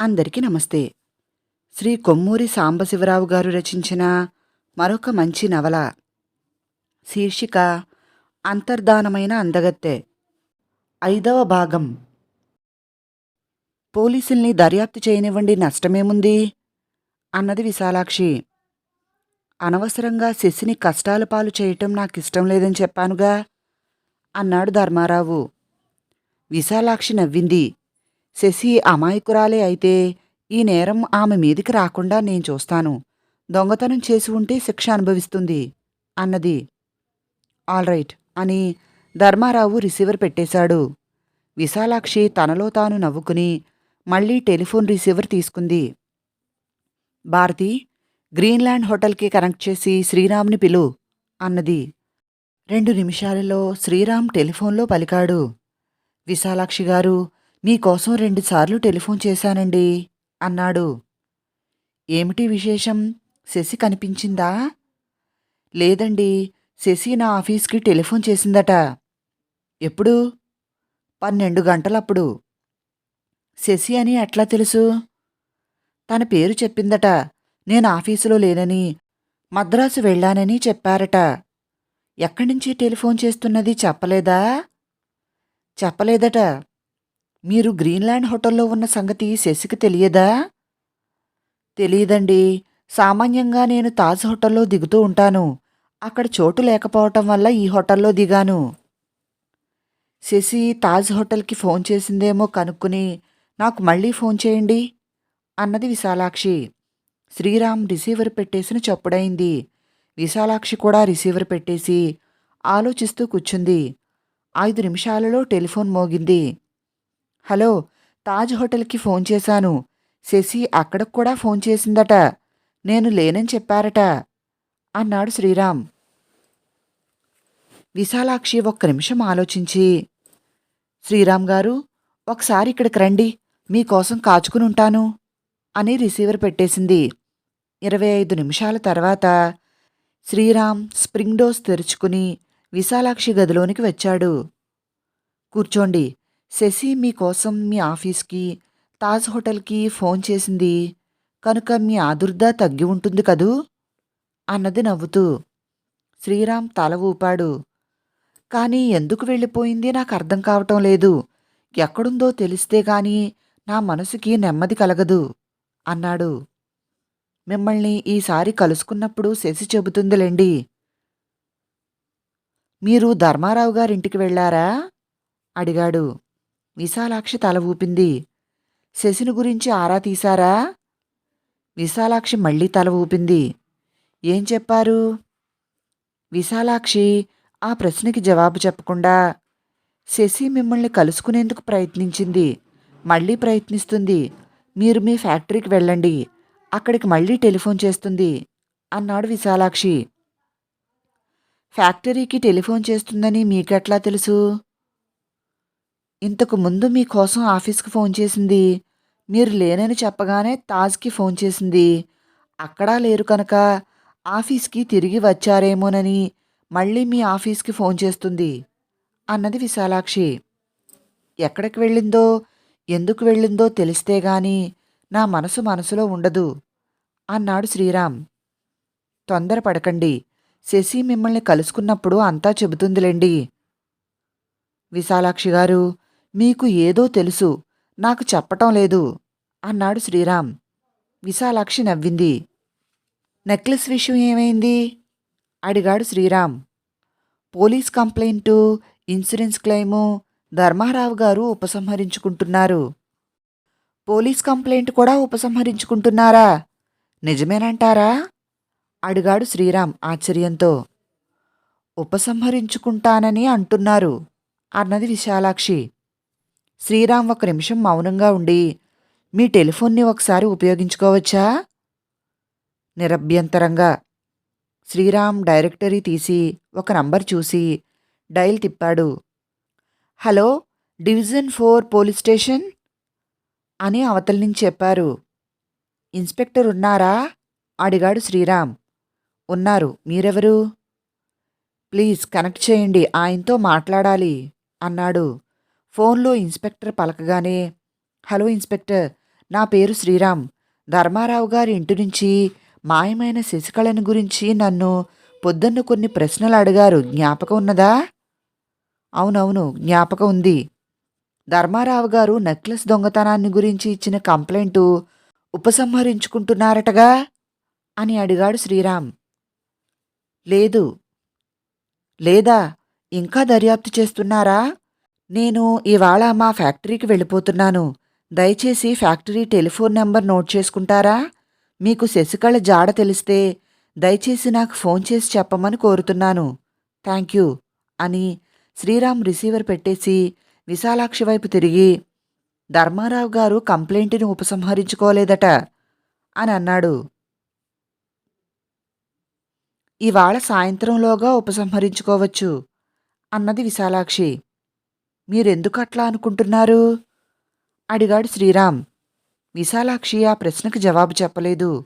అందరికీ నమస్తే. శ్రీ కొమ్మూరి సాంబశివరావు గారు రచించిన మరొక మంచి నవల. శీర్షిక అంతర్ధానమైన అందగత్తె. ఐదవ భాగం. పోలీసుల్ని దర్యాప్తు చేయనివ్వండి నష్టమేముంది? అన్నది విశాలాక్షి. అనవసరంగా శశిని కష్టాల పాలు చేయటం నాకిష్టం లేదని చెప్పానుగా అన్నాడు ధర్మారావు. విశాలాక్షి నవ్వింది. శశి అమాయకురాలే అయితే ఈ నేరం ఆమె మీదికి రాకుండా నేను చూస్తాను. దొంగతనం చేసి ఉంటే శిక్ష అనుభవిస్తుంది అన్నది. ఆల్రైట్ అని ధర్మారావు రిసీవర్ పెట్టేశాడు. విశాలాక్షి తనలో తాను నవ్వుకుని మళ్ళీ టెలిఫోన్ రిసీవర్ తీసుకుంది. భారతి గ్రీన్లాండ్ హోటల్కి కనెక్ట్ చేసి శ్రీరామ్ని పిలు అన్నది. రెండు నిమిషాలలో శ్రీరామ్ టెలిఫోన్లో పలికాడు. విశాలాక్షి గారు మీకోసం రెండుసార్లు టెలిఫోన్ చేశానండి అన్నాడు. ఏమిటి విశేషం? శశి కనిపించిందా? లేదండి శశి నా ఆఫీస్కి టెలిఫోన్ చేసిందట. ఎప్పుడు? పన్నెండు గంటలప్పుడు. శశి అని ఎట్లా తెలుసు? తన పేరు చెప్పిందట. నేను ఆఫీసులో లేనని మద్రాసు వెళ్ళానని చెప్పారట. ఎక్కడి నుంచి టెలిఫోన్ చేస్తున్నది చెప్పలేదా? చెప్పలేదట. మీరు గ్రీన్లాండ్ హోటల్లో ఉన్న సంగతి శశికి తెలియదా? తెలియదండి. సామాన్యంగా నేను తాజ్ హోటల్లో దిగుతూ ఉంటాను. అక్కడ చోటు లేకపోవటం వల్ల ఈ హోటల్లో దిగాను. శశి తాజ్ హోటల్కి ఫోన్ చేసిందేమో కనుక్కుని నాకు మళ్ళీ ఫోన్ చేయండి అన్నది విశాలాక్షి. శ్రీరామ్ రిసీవర్ పెట్టేసిన చప్పుడైంది. విశాలాక్షి కూడా రిసీవర్ పెట్టేసి ఆలోచిస్తూ కూర్చుంది. ఐదు నిమిషాలలో టెలిఫోన్ మోగింది. హలో తాజ్ హోటల్కి ఫోన్ చేశాను. శశి అక్కడికి కూడా ఫోన్ చేసిందట. నేను లేనని చెప్పారట అన్నాడు శ్రీరామ్. విశాలాక్షి ఒక్క నిమిషం ఆలోచించి శ్రీరామ్ గారు ఒకసారి ఇక్కడికి రండి మీకోసం కాచుకుని ఉంటాను అని రిసీవర్ పెట్టేసింది. ఇరవై ఐదు నిమిషాల తర్వాత శ్రీరామ్ స్ప్రింగ్ డోస్ తెరుచుకుని విశాలాక్షి గదిలోనికి వచ్చాడు. కూర్చోండి శశి మీకోసం మీ ఆఫీస్కి తాజ్ హోటల్కి ఫోన్ చేసింది. కనుక మీ ఆదుర్ద తగ్గి ఉంటుంది కదూ? అన్నది నవ్వుతూ. శ్రీరామ్ తల ఊపాడు. కానీ ఎందుకు వెళ్ళిపోయింది నాకు అర్థం కావటం లేదు. ఎక్కడుందో తెలిస్తే గాని నా మనసుకి నెమ్మది కలగదు అన్నాడు. మిమ్మల్ని ఈసారి కలుసుకున్నప్పుడు శశి చెబుతుందిలేండి. మీరు ధర్మారావు గారింటికి వెళ్ళారా? అడిగాడు. విశాలాక్షి తల ఊపింది. శశిని గురించి ఆరా తీశారా? విశాలాక్షి మళ్ళీ తల ఊపింది. ఏం చెప్పారు? విశాలాక్షి ఆ ప్రశ్నకి జవాబు చెప్పకుండా శశి మిమ్మల్ని కలుసుకునేందుకు ప్రయత్నించింది. మళ్ళీ ప్రయత్నిస్తుంది. మీరు మీ ఫ్యాక్టరీకి వెళ్ళండి. అక్కడికి మళ్ళీ టెలిఫోన్ చేస్తుంది. అన్నాడు విశాలాక్షి. ఫ్యాక్టరీకి టెలిఫోన్ చేస్తుందని మీకెట్లా తెలుసు? ఇంతకు ముందు మీకోసం ఆఫీస్కి ఫోన్ చేసింది. మీరు లేనని చెప్పగానే తాజ్కి ఫోన్ చేసింది. అక్కడా లేరు కనుక ఆఫీస్కి తిరిగి వచ్చారేమోనని మళ్ళీ మీ ఆఫీస్కి ఫోన్ చేస్తుంది అన్నది విశాలాక్షి. ఎక్కడికి వెళ్ళిందో ఎందుకు వెళ్ళిందో తెలిస్తే గాని నా మనసు మనసులో ఉండదు అన్నాడు శ్రీరామ్. తొందరపడకండి శశి మిమ్మల్ని కలుసుకున్నప్పుడు అంతా చెబుతుందిలేండి. విశాలాక్షి గారు మీకు ఏదో తెలుసు నాకు చెప్పటం లేదు అన్నాడు శ్రీరామ్. విశాలాక్షి నవ్వింది. నెక్లెస్ విషయం ఏమైంది? అడిగాడు Sriram. Police complaint insurance claim Dharmarao గారు ఉపసంహరించుకుంటున్నారు. పోలీస్ కంప్లైంట్ కూడా ఉపసంహరించుకుంటున్నారా? నిజమేనంటారా? అడిగాడు శ్రీరామ్ ఆశ్చర్యంతో. ఉపసంహరించుకుంటానని అంటున్నారు అన్నది విశాలాక్షి. శ్రీరామ్ ఒక నిమిషం మౌనంగా ఉండి మీ టెలిఫోన్ని ఒకసారి ఉపయోగించుకోవచ్చా? నిరభ్యంతరంగా. శ్రీరామ్ డైరెక్టరీ తీసి ఒక నంబర్ చూసి డైల్ తిప్పాడు. Hello division four police station? అని అవతల నుంచి చెప్పారు. ఇన్స్పెక్టర్ ఉన్నారా? అడిగాడు శ్రీరామ్. ఉన్నారు. మీరెవరు? ప్లీజ్ కనెక్ట్ చేయండి. ఆయనతో మాట్లాడాలి అన్నాడు. ఫోన్లో ఇన్స్పెక్టర్ పలకగానే హలో ఇన్స్పెక్టర్ నా పేరు శ్రీరామ్. ధర్మారావు గారి ఇంటి నుంచి మాయమైన శశికళను గురించి నన్ను పొద్దున్న కొన్ని ప్రశ్నలు అడిగారు. జ్ఞాపకం ఉన్నదా? అవునవును జ్ఞాపకం ఉంది. ధర్మారావు గారు నెక్లెస్ దొంగతనాన్ని గురించి ఇచ్చిన కంప్లైంటు ఉపసంహరించుకుంటున్నారటగా? అని అడిగాడు శ్రీరామ్. లేదు. లేదా ఇంకా దర్యాప్తు చేస్తున్నారా? నేను ఇవాళ మా ఫ్యాక్టరీకి వెళ్ళిపోతున్నాను. దయచేసి ఫ్యాక్టరీ టెలిఫోన్ నెంబర్ నోట్ చేసుకుంటారా? మీకు శశికళ జాడ తెలిస్తే దయచేసి నాకు ఫోన్ చేసి చెప్పమని కోరుతున్నాను. థ్యాంక్ యూ అని శ్రీరామ్ రిసీవర్ పెట్టేసి విశాలాక్షి వైపు తిరిగి ధర్మారావు గారు కంప్లైంట్ని ఉపసంహరించుకోలేదట అని అన్నాడు. ఇవాళ సాయంత్రంలోగా ఉపసంహరించుకోవచ్చు అన్నది విశాలాక్షి. మీరెందుకు అట్లా అనుకుంటున్నారు? అడిగాడు శ్రీరామ్. విశాలాక్షి ఆ ప్రశ్నకు జవాబు చెప్పలేదు.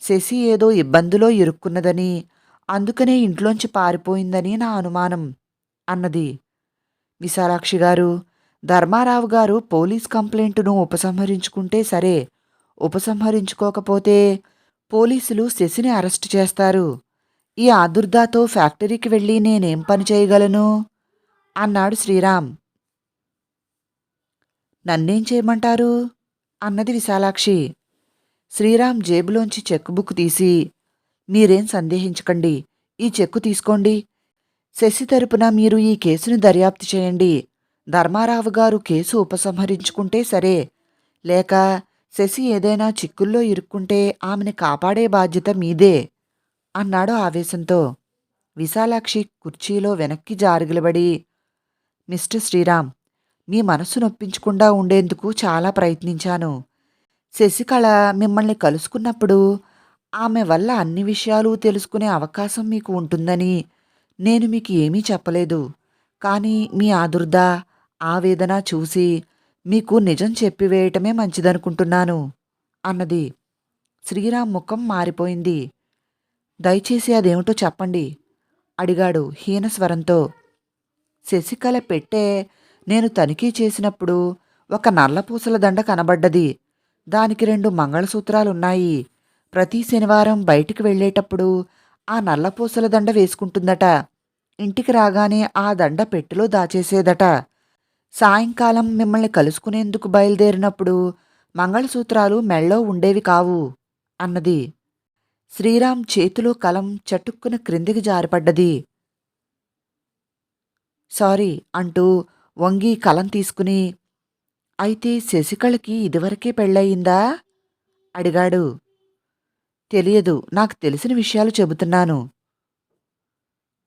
శశి ఏదో ఇబ్బందిలో ఇరుక్కున్నదని అందుకనే ఇంట్లోంచి పారిపోయిందని నా అనుమానం అన్నది. విశాలాక్షి గారు ధర్మారావు గారు పోలీస్ కంప్లైంటును ఉపసంహరించుకుంటే సరే ఉపసంహరించుకోకపోతే పోలీసులు శశిని అరెస్టు చేస్తారు. ఈ ఆదుర్దాతో ఫ్యాక్టరీకి వెళ్ళి నేనేం పని చేయగలను? అన్నాడు శ్రీరామ్. నన్నేం చేయమంటారు? అన్నది విశాలాక్షి. శ్రీరామ్ జేబులోంచి చెక్ బుక్ తీసి మీరేం సందేహించకండి. ఈ చెక్కు తీసుకోండి. శశి తరపున మీరు ఈ కేసును దర్యాప్తు చేయండి. ధర్మారావు గారు కేసు ఉపసంహరించుకుంటే సరే. లేక శశి ఏదైనా చిక్కుల్లో ఇరుక్కుంటే ఆమెను కాపాడే బాధ్యత మీదే అన్నాడు ఆవేశంతో. విశాలాక్షి కుర్చీలో వెనక్కి జారిగిలబడి మిస్టర్ శ్రీరామ్ మీ మనసు నొప్పించకుండా ఉండేందుకు చాలా ప్రయత్నించాను. శశికళ మిమ్మల్ని కలుసుకున్నప్పుడు ఆమె వల్ల అన్ని విషయాలు తెలుసుకునే అవకాశం మీకు ఉంటుందని నేను మీకు ఏమీ చెప్పలేదు. కానీ మీ ఆదుర్ద ఆవేదన చూసి మీకు నిజం చెప్పివేయటమే మంచిదనుకుంటున్నాను అన్నది. శ్రీరామ్ ముఖం మారిపోయింది. దయచేసి అదేమిటో చెప్పండి అడిగాడు హీనస్వరంతో శశికళ పెట్టే నేను తనిఖీ చేసినప్పుడు ఒక నల్లపూసల దండ కనబడ్డది. దానికి రెండు మంగళసూత్రాలున్నాయి. ప్రతి శనివారం బయటికి వెళ్ళేటప్పుడు ఆ నల్లపూసల దండ వేసుకుంటుందట. ఇంటికి రాగానే ఆ దండ పెట్టెలో దాచేసేదట. సాయంకాలం మిమ్మల్ని కలుసుకునేందుకు బయలుదేరినప్పుడు మంగళసూత్రాలు మెళ్ళో ఉండేవి కావు అన్నది. శ్రీరామ్ చేతిలో కలం చటుక్కున క్రిందికి జారిపడ్డది. సారీ అంటూ వంగి కలం తీసుకుని అయితే శశికళకి ఇదివరకే పెళ్ళయిందా? అడిగాడు. తెలియదు నాకు తెలిసిన విషయాలు చెబుతున్నాను.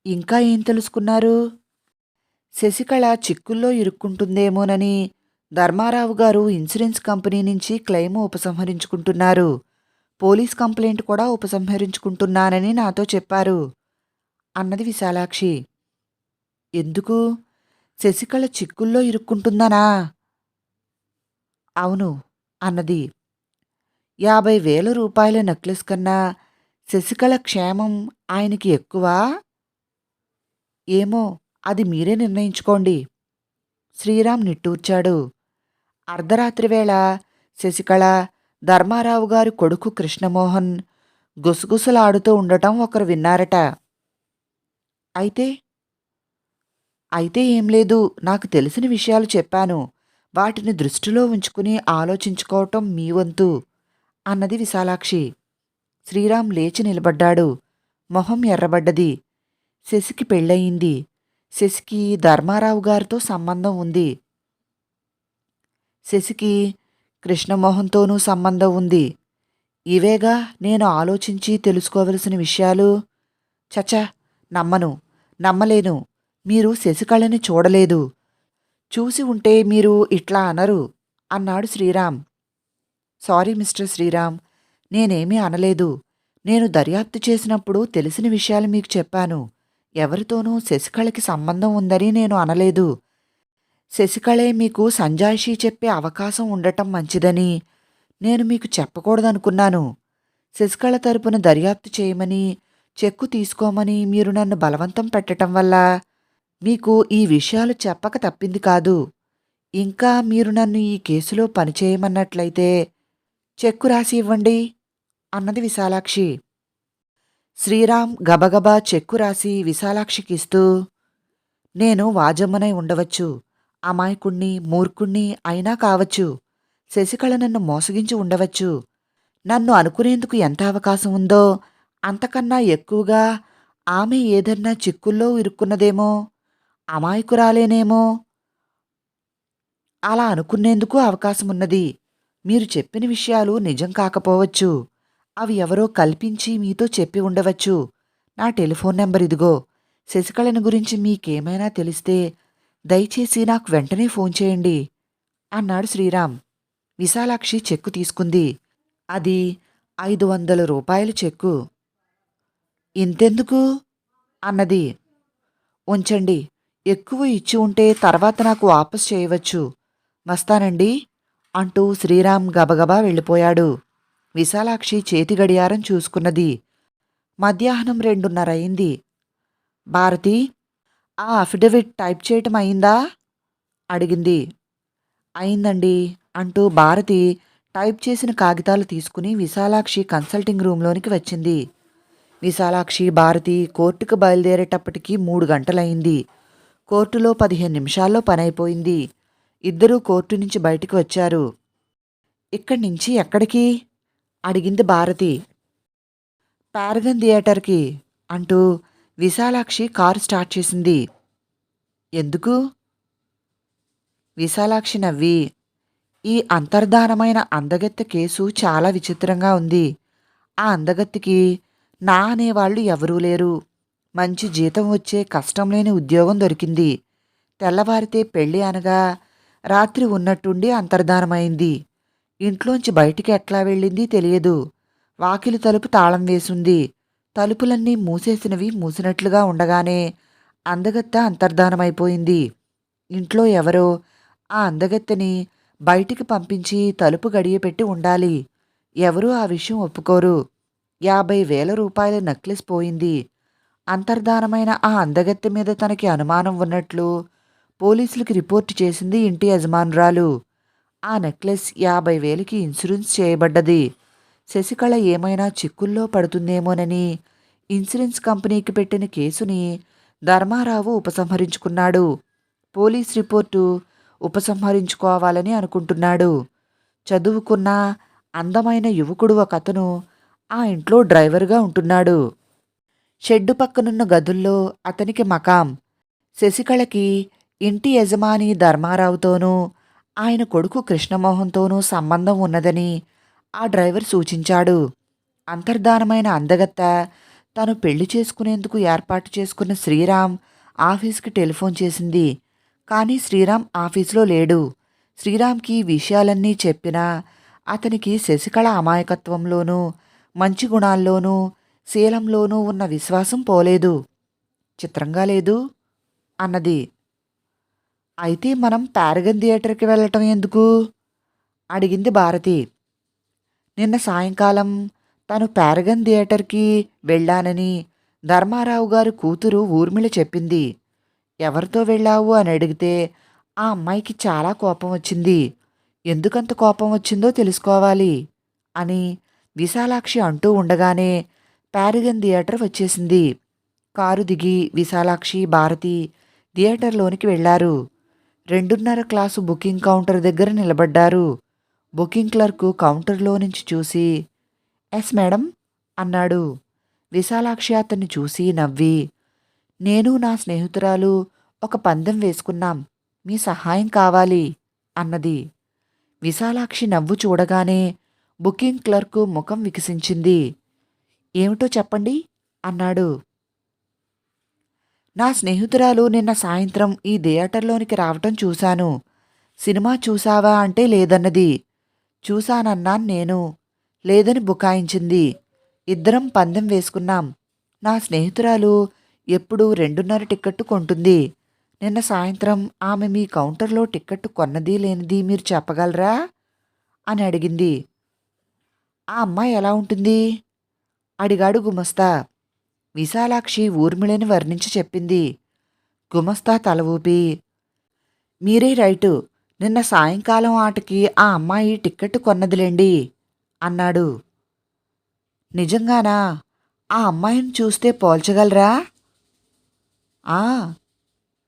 ఇంకా ఏం తెలుసుకున్నారు? శశికళ చిక్కుల్లో ఇరుక్కుంటుందేమోనని ధర్మారావు గారు ఇన్సూరెన్స్ కంపెనీ నుంచి క్లెయిమ్ ఉపసంహరించుకుంటున్నారు. పోలీస్ కంప్లైంట్ కూడా ఉపసంహరించుకుంటున్నానని నాతో చెప్పారు అన్నది విశాలాక్షి. ఎందుకు? శశికళ చిక్కుల్లో ఇరుక్కుంటుందనా? అవును అన్నది. యాభై వేల రూపాయల నెక్లెస్ కన్నా శశికళ క్షేమం ఆయనకి ఎక్కువా? ఏమో అది మీరే నిర్ణయించుకోండి. శ్రీరామ్ నిట్టూర్చాడు. అర్ధరాత్రి వేళ శశికళ ధర్మారావు గారి కొడుకు కృష్ణమోహన్ గుసగుసలాడుతూ ఉండటం ఒకరు విన్నారట. అయితే అయితే ఏం లేదు నాకు తెలిసిన విషయాలు చెప్పాను. వాటిని దృష్టిలో ఉంచుకుని ఆలోచించుకోవటం మీ వంతు అన్నది విశాలాక్షి. శ్రీరామ్ లేచి నిలబడ్డాడు. మొహం ఎర్రబడ్డది. శశికి పెళ్ళయింది. శశికి ధర్మారావు గారితో సంబంధం ఉంది. శశికి కృష్ణమోహన్తోనూ సంబంధం ఉంది. ఇవేగా నేను ఆలోచించి తెలుసుకోవలసిన విషయాలు? చచ నమ్మను. నమ్మలేను. మీరు శశికళని చూడలేదు. చూసి ఉంటే మీరు ఇట్లా అనరు అన్నాడు శ్రీరామ్. సారీ మిస్టర్ శ్రీరామ్ నేనేమీ అనలేదు. నేను దర్యాప్తు చేసినప్పుడు తెలిసిన విషయాలు మీకు చెప్పాను. ఎవరితోనూ శశికళకి సంబంధం ఉందని నేను అనలేదు. శశికళే మీకు సంజాయిషీ చెప్పే అవకాశం ఉండటం మంచిదని నేను మీకు చెప్పకూడదనుకున్నాను. శశికళ తరపున దర్యాప్తు చేయమని చెక్కు తీసుకోమని మీరు నన్ను బలవంతం పెట్టటం వల్ల మీకు ఈ విషయాలు చెప్పక తప్పింది కాదు. ఇంకా మీరు నన్ను ఈ కేసులో పనిచేయమన్నట్లయితే చెక్కు రాసి ఇవ్వండి అన్నది విశాలాక్షి. శ్రీరామ్ గబగబా చెక్కు రాసి విశాలాక్షికిస్తూ నేను వాజమ్మనై ఉండవచ్చు అమాయకుణ్ణి మూర్ఖుణ్ణి అయినా కావచ్చు శశికళ నన్ను మోసగించి ఉండవచ్చు నన్ను అనుకునేందుకు ఎంత అవకాశం ఉందో అంతకన్నా ఎక్కువగా ఆమె ఏదన్నా చిక్కుల్లో ఇరుక్కున్నదేమో అమాయకురాలేనేమో? అలా అనుకునేందుకు అవకాశమున్నది. మీరు చెప్పిన విషయాలు నిజం కాకపోవచ్చు. అవి ఎవరో కల్పించి మీతో చెప్పి ఉండవచ్చు. నా టెలిఫోన్ నెంబర్ ఇదిగో. శశికళని గురించి మీకేమైనా తెలిస్తే దయచేసి నాకు వెంటనే ఫోన్ చేయండి. అన్నాడు శ్రీరామ్. విశాలాక్షి చెక్కు తీసుకుంది. అది ఐదు వందల రూపాయల చెక్కు. ఇంతెందుకు? అన్నది. ఉంచండి. ఎక్కువ ఇచ్చి ఉంటే తర్వాత నాకు వాపస్ చేయవచ్చు. వస్తానండి అంటూ శ్రీరామ్ గబగబా వెళ్ళిపోయాడు. విశాలాక్షి చేతి గడియారం చూసుకున్నది. మధ్యాహ్నం రెండున్నర అయింది. భారతి ఆ అఫిడవిట్ టైప్ చేయటం అయిందా? అడిగింది. అయిందండి అంటూ భారతి టైప్ చేసిన కాగితాలు తీసుకుని విశాలాక్షి కన్సల్టింగ్ రూంలోనికి వచ్చింది. విశాలాక్షి భారతి కోర్టుకు బయలుదేరేటప్పటికి మూడు గంటలయింది. కోర్టులో పదిహేను నిమిషాల్లో పనైపోయింది. ఇద్దరూ కోర్టు నుంచి బయటికి వచ్చారు. ఇక్కడి నుంచి ఎక్కడికి? అడిగింది భారతి. పారగన్ థియేటర్కి అంటూ విశాలాక్షి కారు స్టార్ట్ చేసింది. ఎందుకు? విశాలాక్షి నవ్వి. ఈ అంతర్ధానమైన అందగత్తె కేసు చాలా విచిత్రంగా ఉంది. ఆ అందగత్తికి నా అనేవాళ్ళు ఎవరూ లేరు. మంచి జీతం వచ్చే కష్టం లేని ఉద్యోగం దొరికింది. తెల్లవారితే పెళ్ళి అనగా రాత్రి ఉన్నట్టుండి అంతర్ధానమైంది. ఇంట్లోంచి బయటికి ఎట్లా వెళ్ళింది తెలియదు. వాకిలి తలుపు తాళం వేసింది. తలుపులన్నీ మూసేసినవి మూసినట్లుగా ఉండగానే అందగత్తె అంతర్ధానమైపోయింది. ఇంట్లో ఎవరో ఆ అందగత్తెని బయటికి పంపించి తలుపు గడియపెట్టి ఉండాలి. ఎవరూ ఆ విషయం ఒప్పుకోరు. యాభై వేల రూపాయల నక్లెస్ పోయింది. అంతర్ధానమైన ఆ అందగత్తె మీద తనకి అనుమానం ఉన్నట్లు పోలీసులకి రిపోర్టు చేసింది ఇంటి యజమానురాలు. ఆ నెక్లెస్ యాభై వేలకి ఇన్సూరెన్స్ చేయబడ్డది. శశికళ ఏమైనా చిక్కుల్లో పడుతుందేమోనని ఇన్సూరెన్స్ కంపెనీకి పెట్టిన కేసుని ధర్మారావు ఉపసంహరించుకున్నాడు. పోలీస్ రిపోర్టు ఉపసంహరించుకోవాలని అనుకుంటున్నాడు. చదువుకున్న అందమైన యువకుడు ఒక అతను ఆ ఇంట్లో డ్రైవర్గా ఉంటున్నాడు. షెడ్డు పక్కనున్న గదుల్లో అతనికి మకాం. శశికళకి ఇంటి యజమాని ధర్మారావుతోనూ ఆయన కొడుకు కృష్ణమోహన్తోనూ సంబంధం ఉన్నదని ఆ డ్రైవర్ సూచించాడు. అంతర్ధానమైన అందగత్త తను పెళ్ళి చేసుకునేందుకు ఏర్పాటు చేసుకున్న శ్రీరామ్ ఆఫీస్కి టెలిఫోన్ చేసింది. కానీ శ్రీరామ్ ఆఫీసులో లేడు. శ్రీరామ్కి విషయాలన్నీ చెప్పినా అతనికి శశికళ అమాయకత్వంలోనూ మంచి గుణాల్లోనూ శీలంలోనూ ఉన్న విశ్వాసం పోలేదు. చిత్రంగా లేదు. అన్నది. అయితే మనం పారగన్ థియేటర్కి వెళ్ళటం ఎందుకు? అడిగింది భారతి. నిన్న సాయంకాలం తను పారగన్ థియేటర్కి వెళ్ళానని ధర్మారావు గారు కూతురు ఊర్మిళ చెప్పింది. ఎవరితో వెళ్ళావు అని అడిగితే ఆ అమ్మాయికి చాలా కోపం వచ్చింది. ఎందుకంత కోపం వచ్చిందో తెలుసుకోవాలి అని విశాలాక్షి అంటూ ఉండగానే పారిగన్ థియేటర్ వచ్చేసింది. కారు దిగి విశాలాక్షి భారతి థియేటర్లోనికి వెళ్ళారు. రెండున్నర క్లాసు బుకింగ్ కౌంటర్ దగ్గర నిలబడ్డారు. బుకింగ్ క్లర్కు కౌంటర్లో నుంచి చూసి ఎస్ మేడం అన్నాడు. విశాలాక్షి అతన్ని చూసి నవ్వి నేను నా స్నేహితురాలు ఒక పందెం వేసుకున్నాం. మీ సహాయం కావాలి అన్నది. విశాలాక్షి నవ్వు చూడగానే బుకింగ్ క్లర్కు ముఖం వికసించింది. ఏమిటో చెప్పండి అన్నాడు. నా స్నేహితురాలు నిన్న సాయంత్రం ఈ థియేటర్లోనికి రావటం చూశాను. సినిమా చూసావా అంటే లేదన్నది. చూశానన్నాను నేను. లేదని బుకాయించింది. ఇద్దరం పందెం వేసుకున్నాం. నా స్నేహితురాలు ఎప్పుడూ రెండున్నర టిక్కెట్టు కొంటుంది. నిన్న సాయంత్రం ఆమె మీ కౌంటర్లో టిక్కెట్టు కొన్నది లేనిది మీరు చెప్పగలరా? అని అడిగింది. ఆ అమ్మాయి ఎలా ఉంటుంది? అడిగాడు గుమస్తా. విశాలాక్షి ఊర్మిళని వర్ణించి చెప్పింది. గుమస్తా తల ఊపి మీరే రైటు. నిన్న సాయంకాలం ఆటకి ఆ అమ్మాయి టిక్కెట్టు కొన్నదిలేండి అన్నాడు. నిజంగానా? ఆ అమ్మాయిని చూస్తే పోల్చగలరా? ఆ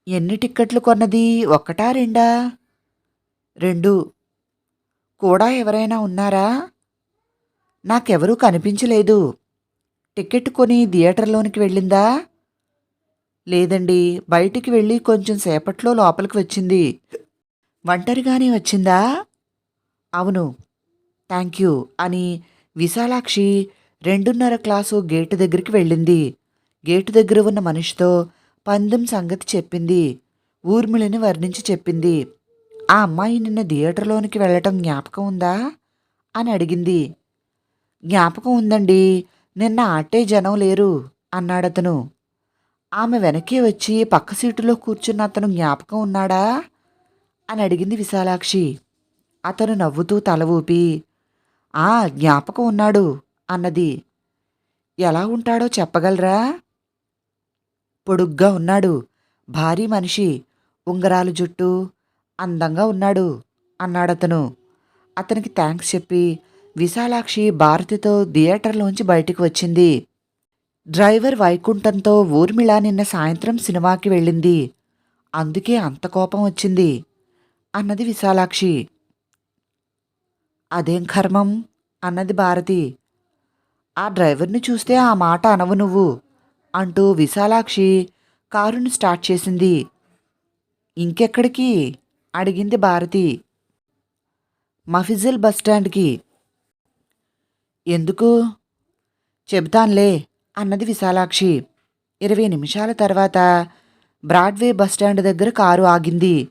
ఎన్ని టిక్కెట్లు కొన్నది? ఒక్కటా రెండా? రెండు. కూడా ఎవరైనా ఉన్నారా? నాకెవరూ కనిపించలేదు. టికెట్ కొని థియేటర్లోనికి వెళ్ళిందా? లేదండి బయటికి వెళ్ళి కొంచెం సేపట్లో లోపలికి వచ్చింది. ఒంటరిగానే వచ్చిందా? అవును. థ్యాంక్ యూ అని విశాలాక్షి రెండున్నర క్లాసు గేటు దగ్గరికి వెళ్ళింది. గేటు దగ్గర ఉన్న మనిషితో పందెం సంగతి చెప్పింది. ఊర్మిళని వర్ణించి చెప్పింది. ఆ అమ్మాయి నిన్న థియేటర్లోనికి వెళ్ళటం జ్ఞాపకం ఉందా? అని అడిగింది. జ్ఞాపకం ఉందండి. నిన్న ఆటే జనం లేరు అన్నాడతను. ఆమె వెనక్కి వచ్చి పక్క సీటులో కూర్చున్న అతను జ్ఞాపకం ఉన్నాడా? అని అడిగింది విశాలాక్షి. అతను నవ్వుతూ తల ఊపి ఆ జ్ఞాపకం ఉన్నాడు అన్నది. ఎలా ఉంటాడో చెప్పగలరా? పొడుగ్గా ఉన్నాడు భారీ మనిషి ఉంగరాలు జుట్టు అందంగా ఉన్నాడు అన్నాడతను. అతనికి థ్యాంక్స్ చెప్పి విశాలాక్షి భారతితో థియేటర్లోంచి బయటికి వచ్చింది. డ్రైవర్ వైకుంఠంతో ఊర్మిళ నిన్న సాయంత్రం సినిమాకి వెళ్ళింది. అందుకే అంత కోపం వచ్చింది అన్నది విశాలాక్షి. అదేం కర్మం? అన్నది భారతి. ఆ డ్రైవర్ని చూస్తే ఆ మాట అనవు నువ్వు అంటూ విశాలాక్షి కారుని స్టార్ట్ చేసింది. ఇంకెక్కడికి? అడిగింది భారతి. మఫిజిల్ బస్టాండ్కి ఎందుకు? చెబుతాన్లే అన్నది విశాలాక్షి. ఇరవై నిమిషాల తర్వాత బ్రాడ్వే బస్టాండ్ దగ్గర కారు ఆగింది.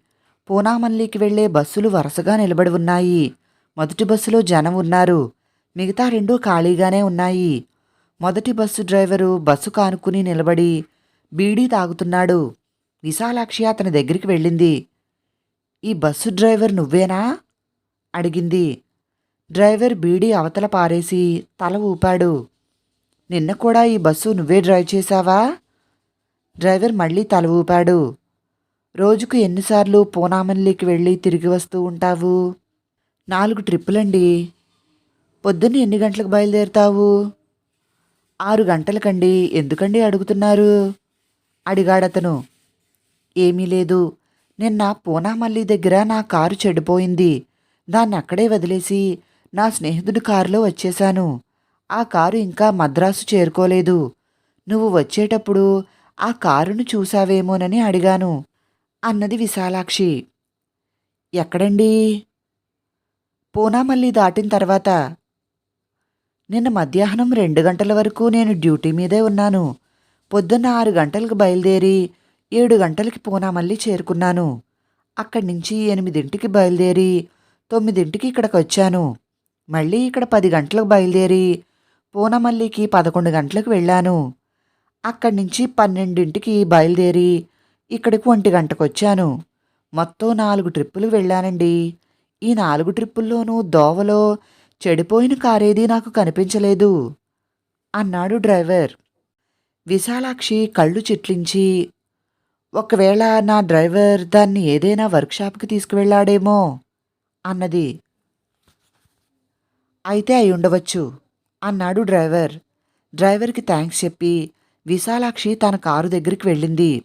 పూనామల్లికి వెళ్ళే బస్సులు వరుసగా నిలబడి ఉన్నాయి. మొదటి బస్సులో జనం ఉన్నారు. మిగతా రెండు ఖాళీగానే ఉన్నాయి. మొదటి బస్సు డ్రైవరు బస్సు కానుకుని నిలబడి బీడీ తాగుతున్నాడు. విశాలాక్షి అతని దగ్గరికి వెళ్ళింది. ఈ బస్సు డ్రైవర్ నువ్వేనా? అడిగింది. డ్రైవర్ బీడీ అవతల పారేసి తల ఊపాడు. నిన్న కూడా ఈ బస్సు నువ్వే డ్రైవ్ చేశావా? డ్రైవర్ మళ్ళీ తల ఊపాడు. రోజుకు ఎన్నిసార్లు పూనామల్లికి వెళ్ళి తిరిగి వస్తూ ఉంటావు? నాలుగు ట్రిప్పులండి. పొద్దున్న ఎన్ని గంటలకు బయలుదేరుతావు? ఆరు గంటలకండి. ఎందుకండి అడుగుతున్నారు? అడిగాడతను. ఏమీ లేదు. నిన్న పూనామల్లి దగ్గర నా కారు చెడిపోయింది. దాన్ని అక్కడే వదిలేసి నా స్నేహితుడి కారులో వచ్చేశాను. ఆ కారు ఇంకా మద్రాసు చేరుకోలేదు. నువ్వు వచ్చేటప్పుడు ఆ కారును చూశావేమోనని అడిగాను అన్నది విశాలాక్షి. ఎక్కడండి? పూనామల్లి దాటిన తర్వాత. నిన్న మధ్యాహ్నం రెండు గంటల వరకు నేను డ్యూటీ మీదే ఉన్నాను. పొద్దున్న ఆరు గంటలకు బయలుదేరి ఏడు గంటలకి పూనామల్లి చేరుకున్నాను. అక్కడి నుంచి ఎనిమిదింటికి బయలుదేరి తొమ్మిదింటికి ఇక్కడికి వచ్చాను మళ్ళీ ఇక్కడ పది గంటలకు బయలుదేరి పూనమల్లికి పదకొండు గంటలకు వెళ్ళాను. అక్కడి నుంచి పన్నెండింటికి బయలుదేరి ఇక్కడికి ఒంటి గంటకు వచ్చాను మొత్తం నాలుగు ట్రిప్పులు వెళ్ళానండి. ఈ నాలుగు ట్రిప్పుల్లోనూ దోవలో చెడిపోయిన కారేది నాకు కనిపించలేదు అన్నాడు డ్రైవర్. విశాలాక్షి కళ్ళు చిట్లించి ఒకవేళ నా డ్రైవర్ దాన్ని ఏదైనా వర్క్షాప్కి తీసుకువెళ్ళాడేమో అన్నది. అయితే అయి ఉండవచ్చు అన్నాడు డ్రైవర్. డ్రైవర్కి థ్యాంక్స్ చెప్పి విశాలాక్షి తన కారు దగ్గరికి వెళ్ళింది.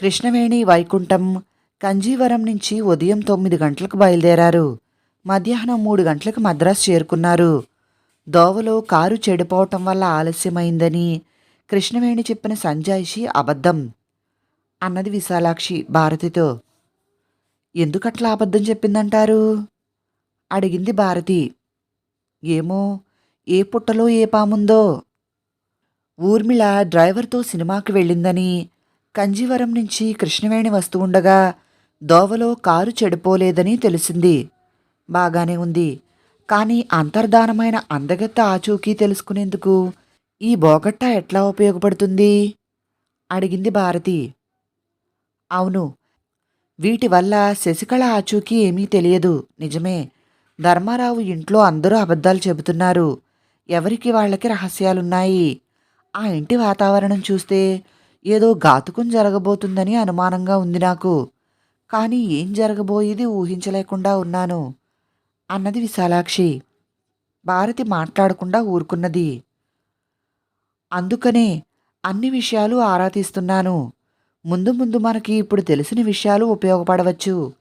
కృష్ణవేణి వైకుంఠం కంజీవరం నుంచి ఉదయం తొమ్మిది గంటలకు బయలుదేరారు. మధ్యాహ్నం మూడు గంటలకు మద్రాసు చేరుకున్నారు. దోవలో కారు చెడిపోవటం వల్ల ఆలస్యమైందని కృష్ణవేణి చెప్పిన సంజాయిషి అబద్ధం అన్నది విశాలాక్షి భారతితో. ఎందుకట్లా అబద్ధం చెప్పిందంటారు? అడిగింది భారతి. ఏమో ఏ పుట్టలో ఏ పాముందో. ఊర్మిళ డ్రైవర్తో సినిమాకి వెళ్ళిందని కంజీవరం నుంచి కృష్ణవేణి వస్తుండగా దోవలో కారు చెడిపోలేదని తెలిసింది. బాగానే ఉంది. కానీ అంతర్ధానమైన అందగత్త ఆచూకీ తెలుసుకునేందుకు ఈ బోగట్టా ఎట్లా ఉపయోగపడుతుంది? అడిగింది భారతి. అవును వీటి వల్ల శశికళ ఆచూకీ ఏమీ తెలియదు. నిజమే ధర్మారావు ఇంట్లో అందరూ అబద్ధాలు చెబుతున్నారు. ఎవరికి వాళ్ళకి రహస్యాలున్నాయి? ఆ ఇంటి వాతావరణం చూస్తే ఏదో ఘాతుకం జరగబోతుందని అనుమానంగా ఉంది నాకు. కానీ ఏం జరగబోయేది ఊహించలేకుండా ఉన్నాను. అన్నది విశాలాక్షి. భారతి మాట్లాడకుండా ఊరుకున్నది. అందుకనే అన్ని విషయాలు ఆరా తీస్తున్నాను. ముందు ముందు మనకి ఇప్పుడు తెలిసిన విషయాలు ఉపయోగపడవచ్చు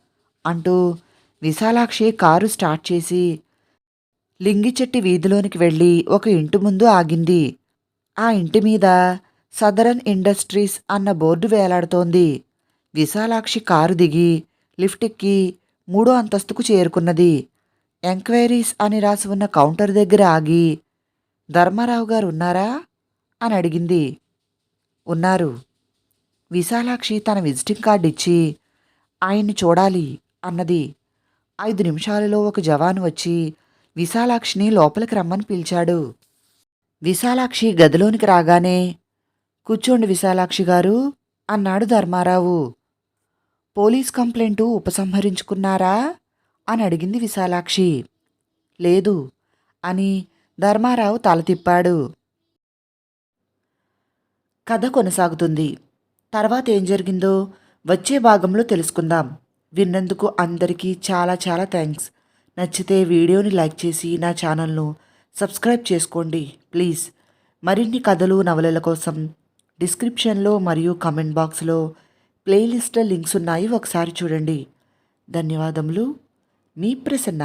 అంటూ విశాలాక్షి కారు స్టార్ట్ చేసి లింగిచెట్టి వీధిలోనికి వెళ్ళి ఒక ఇంటి ముందు ఆగింది. ఆ ఇంటి మీద సదరన్ ఇండస్ట్రీస్ అన్న బోర్డు వేలాడుతోంది. విశాలాక్షి కారు దిగి లిఫ్ట్ ఎక్కి మూడో అంతస్తుకు చేరుకున్నది. ఎంక్వైరీస్ అని రాసి ఉన్న కౌంటర్ దగ్గర ఆగి ధర్మారావు గారు ఉన్నారా? అని అడిగింది. ఉన్నారు. విశాలాక్షి తన విజిటింగ్ కార్డు ఇచ్చి ఆయన్ని చూడాలి అన్నది. ఐదు నిమిషాలలో ఒక జవాను వచ్చి విశాలాక్షిని లోపలికి రమ్మని పిలిచాడు. విశాలాక్షి గదిలోనికి రాగానే కూర్చోండి విశాలాక్షి గారు అన్నాడు ధర్మారావు. Police complaint ఉపసంహరించుకున్నారా? అని అడిగింది విశాలాక్షి. లేదు అని ధర్మారావు తల తిప్పాడు. కథ కొనసాగుతుంది. తర్వాత ఏం జరిగిందో వచ్చే భాగంలో తెలుసుకుందాం. విన్నందుకు అందరికీ చాలా చాలా థ్యాంక్స్ నచ్చితే వీడియోని లైక్ చేసి నా ఛానల్ను సబ్స్క్రైబ్ చేసుకోండి ప్లీజ్ మరిన్ని కథలు నవలల కోసం డిస్క్రిప్షన్లో మరియు కమెంట్ బాక్స్లో ప్లేలిస్ట్ లింక్స్ ఉన్నాయి ఒకసారి చూడండి. ధన్యవాదములు. మీ ప్రసన్న.